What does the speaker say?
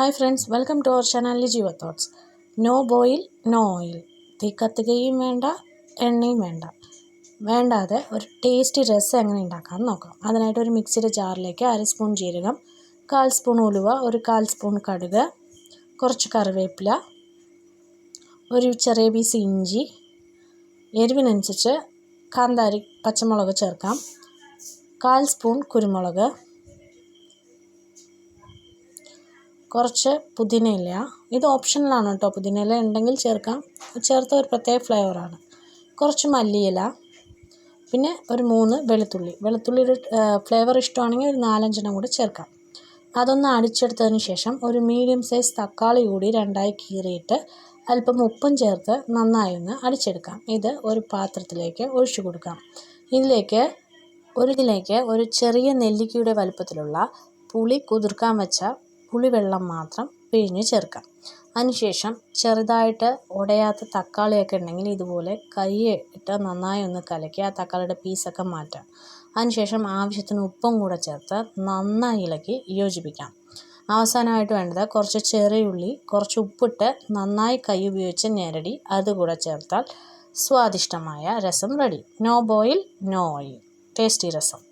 Hi friends welcome to our channel Jeeva thoughts no boil no oil തീ കത്തുകയും വേണ്ട എണ്ണയും വേണ്ട. വേണ്ടാതെ ഒരു ടേസ്റ്റി രസം എങ്ങനെ ഉണ്ടാക്കാമെന്ന് നോക്കാം. അതിനായിട്ട് ഒരു മിക്സിയുടെ ജാറിലേക്ക് അര സ്പൂൺ ജീരകം കാൽ സ്പൂൺ ഉലുവ ഒരു കാൽ സ്പൂൺ കടുക് കുറച്ച് കറിവേപ്പില ഒരു ചെറിയ പീസ് ഇഞ്ചി എരിവിനനുസരിച്ച് കാന്താരി പച്ചമുളക് ചേർക്കാം കാൽ സ്പൂൺ കുരുമുളക് കുറച്ച് പുതിനയില ഇത് ഓപ്ഷണലാണ് കേട്ടോ പുതിനയില ഉണ്ടെങ്കിൽ ചേർക്കാം. ചേർത്ത ഒരു പ്രത്യേക ഫ്ലേവറാണ് കുറച്ച് മല്ലിയില. പിന്നെ ഒരു മൂന്ന് വെളുത്തുള്ളി. വെളുത്തുള്ളിയുടെ ഫ്ലേവർ ഇഷ്ടമാണെങ്കിൽ ഒരു നാലഞ്ചെണ്ണം കൂടി ചേർക്കാം. അതൊന്ന് അടിച്ചെടുത്തതിന് ശേഷം ഒരു മീഡിയം സൈസ് തക്കാളി കൂടി രണ്ടായി കീറിയിട്ട് അല്പം ഉപ്പും ചേർത്ത് നന്നായി ഒന്ന് അടിച്ചെടുക്കാം. ഇത് ഒരു പാത്രത്തിലേക്ക് ഒഴിച്ചു കൊടുക്കാം. ഇതിലേക്ക് ഒരു ഇതിലേക്ക് ഒരു ചെറിയ നെല്ലിക്കയുടെ വലുപ്പത്തിലുള്ള പുളി കുതിർക്കാൻ വെച്ച പുളിവെള്ളം മാത്രം പിഴിഞ്ഞ് ചേർക്കാം. അതിനുശേഷം ചെറുതായിട്ട് ഉടയാത്ത തക്കാളിയൊക്കെ ഉണ്ടെങ്കിൽ ഇതുപോലെ കൈ ഇട്ട് നന്നായി ഒന്ന് കലക്കി ആ തക്കാളിയുടെ പീസൊക്കെ മാറ്റാം. അതിനുശേഷം ആവശ്യത്തിന് ഉപ്പും കൂടെ ചേർത്ത് നന്നായി ഇളക്കി യോജിപ്പിക്കാം. അവസാനമായിട്ട് വേണ്ടത് കുറച്ച് ചെറിയുള്ളി കുറച്ച് ഉപ്പിട്ട് നന്നായി കൈ ഉപയോഗിച്ച് ഞെരടി അതുകൂടെ ചേർത്താൽ സ്വാദിഷ്ടമായ rasam ready no boil no oil tasty rasam.